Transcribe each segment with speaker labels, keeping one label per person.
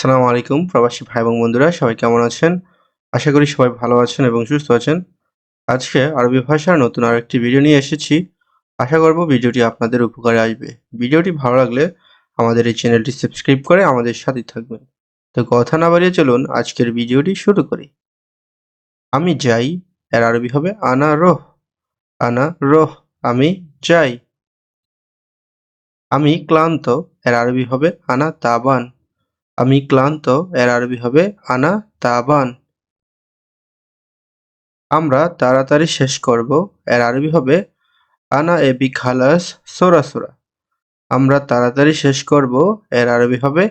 Speaker 1: আসসালামু আলাইকুম প্রবাসী ভাই এবং বন্ধুরা, সবাই কেমন আছেন? আশা করি সবাই ভালো আছেন এবং সুস্থ আছেন। আজকে আরবি ভাষার নতুন আর একটি ভিডিও নিয়ে এসেছি। আশা করব ভিডিওটি আপনাদের উপকারে আসবে। ভিডিওটি ভালো লাগলে আমাদের এই চ্যানেলটি সাবস্ক্রাইব করে আমাদের সাথে থাকবেন। তো কথা না বাড়িয়ে চলুন আজকের ভিডিওটি শুরু করি। আমি যাই, এর আরবি হবে আনা রোহ আনা রোহ আমি যাই। আমি ক্লান্ত, এর আরবি হবে আনা তাবান আমি ক্লান্ত, এর আরবি হবে আনা তাবান। আমরা তাড়াতাড়ি শেষ করব, এর আরবি হবে আনা এবি খালাস সোরা সোরা। আমরা তাড়াতাড়ি শেষ করব, এর আরবি হবে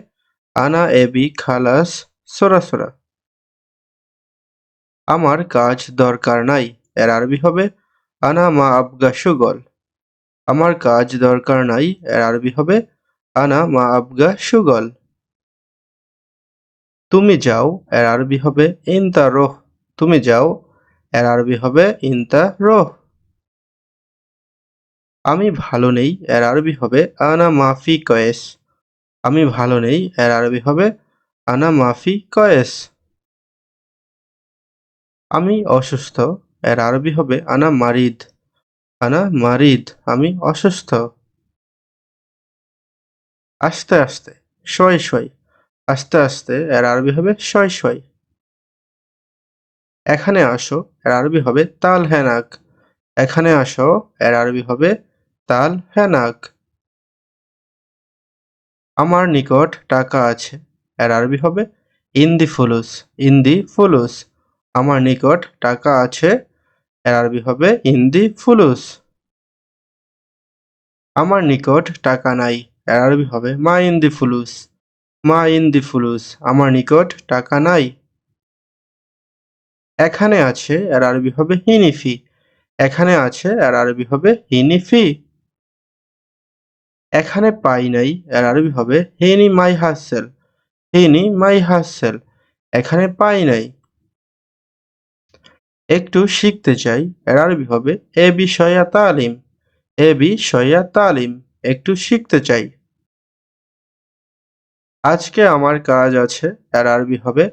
Speaker 1: আনা এবি খালাস সোরা সোরা। আমার কাজ দরকার নাই, এর আরবি হবে আনা মা আবগা সুগল। আমার কাজ দরকার নাই, এর আরবি হবে আনা মা আবগা সুগল। তুমি যাও, এর আরবি হবে ইনতা রোহ। তুমি যাও, এর আরবি হবে ইনতা রোহ। আমি ভালো নেই, এর আরবি হবে আনা মাফি কয়েস। আমি ভালো নেই, এর আরবি হবে আনা মাফি কয়েস। আমি অসুস্থ, এর আরবি হবে আনা মারিদ। আনা মারিদ, আমি অসুস্থ। আস্তে আস্তে, শয় শয়। আস্তে আস্তে এর আরবি হবে শয় শয়। এখানে আসো, এর আরবি হবে তাল হ্যানাক এখানে আসো, এর আরবি হবে তাল হ্যানাক আমার নিকট টাকা আছে, এর আরবি হবে ইন্দি ফুলুস ইন্দি ফুলুস। আমার নিকট টাকা আছে, এর আরবি হবে ইন্দি ফুলুস। আমার নিকট টাকা নাই, এর আরবি হবে মা ইন্দি ফুলুস। মা ইন্দি ফুলুস, আমার নিকট টাকা নাই। এখানে আছে, এর আরবি হবে হিনিফি। এখানে আছে, এর আরবি হবে হিনিফি। এখানে পাই নাই, এর আরবি হবে হেনি মাই হাসেল। হেনি মাই হাসেল, এখানে পাই নাই। একটু শিখতে চাই, এর আরবি হবে এ বিষয়া তালিম। এ বিষয়া তালিম, একটু শিখতে চাই। আজকে আমার কাজ আছে, এর আরবি হবে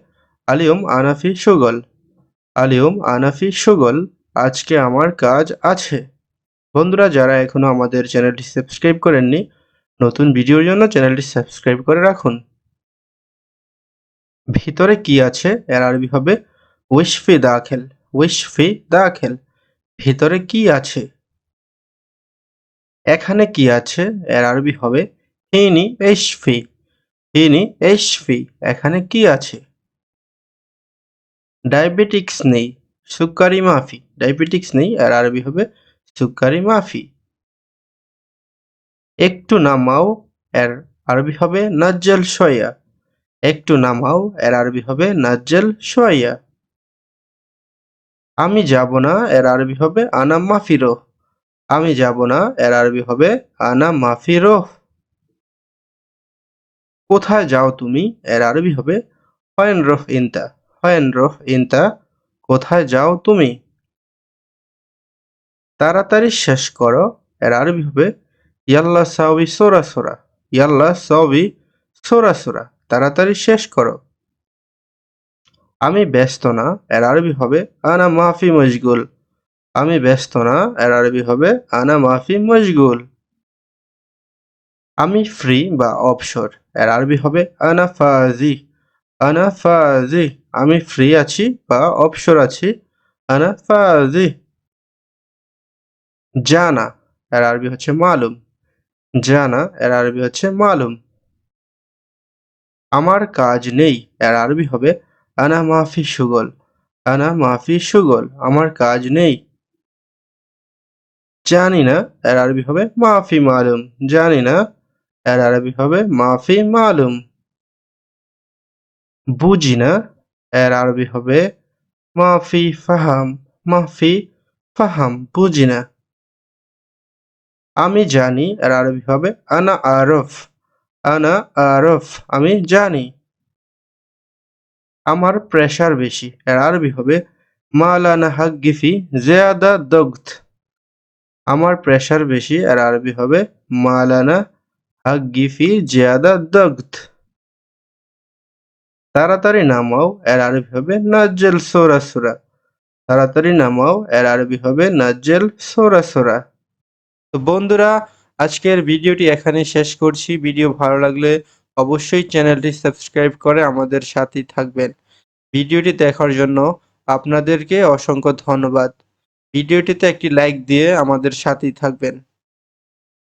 Speaker 1: আলিউম আনাফি সুগল। আলিউম আনাফি সুগল, আজকে আমার কাজ আছে। বন্ধুরা, যারা এখনও আমাদের চ্যানেলটি সাবস্ক্রাইব করেননি, নতুন ভিডিওর জন্য চ্যানেলটি সাবস্ক্রাইব করে রাখুন। ভিতরে কি আছে, এর আরবি হবে উইশফি দাখেল উইশফি দাখেল। ভিতরে কি আছে? এখানে কি আছে, এর আরবি হবে হিনি এশফি হিনি এশফি এখানে কি আছে? ডায়াবেটিক্স নেই, সুকারি মাফি। ডায়াবেটিক্স নেই, আর আরবি হবে সুকারি মাফি। একটু নামাও, এর আরবি হবে নাজ্জাল শয়া। একটু নামাও, এর আরবি হবে নাজ্জাল শয়া। আমি যাব না, এর আরবি হবে আনা মাফিরো আমি যাব না, এর আরবি হবে আনা মাফিরো কোথায় যাও তুমি? এর আরবি হবে, হয়েন রফ ইনতা হয়েন রফ ইনতা কোথায় যাও তুমি? তাড়াতাড়ি শেষ করো। এর আরবি হবে, ইয়াল্লা সাউবি সোরা সোরা ইয়াল্লা সাউবি সোরা সোরা তাড়াতাড়ি শেষ করো। আমি ব্যস্ত না এর আরবি হবে, আনা মাফি মজগুল আমি ব্যস্ত না এর আরবি হবে, আনা মাফি মশগুল আমি ফ্রি বা অবসর এর আরবি হবে আনা ফাজি আনা ফাজি আমি ফ্রি আছি বা অবসর আছি। আনা ফাজি জানা, এর আরবি হচ্ছে মালুম। জানা, এর আরবি হচ্ছে মালুম। আমার কাজ নেই, এর আরবি হবে আনা মাফি সুগল। আনা মাফি সুগল, আমার কাজ নেই। জানি না, এর আরবি হবে মাফি মালুম। জানি না। এর আরবি হবে মাফি মালুম। বুঝি না, এর আরবি হবে মাফি ফাহাম মাফি ফাহাম, বুঝি না। আমি জানি, এর আরবি হবে আনা আরফ আনা আরফ, আমি জানি। আমার প্রেশার বেশি, এর আরবি হবে মালানা হাগ্গিফি জেয়াদা দগ্ধ আমার প্রেশার বেশি, এর আরবি হবে মালানা হাগ্গিফি জিয়াদা দগ্ধ। তাড়াতাড়ি নামাও, এর আরবি হবে নাজ্জেল সোরা সোরা। তাড়াতাড়ি নামাও, এর আরবি হবে নাজ্জেল সোরা সোরা। তো বন্ধুরা, আজকের ভিডিওটি এখানে শেষ করছি। ভিডিও ভালো লাগলে অবশ্যই চ্যানেলটি সাবস্ক্রাইব করে আমাদের সাথেই থাকবেন। ভিডিওটি দেখার জন্য আপনাদেরকে অসংখ্য ধন্যবাদ। ভিডিওটিতে একটি লাইক দিয়ে আমাদের সাথেই থাকবেন।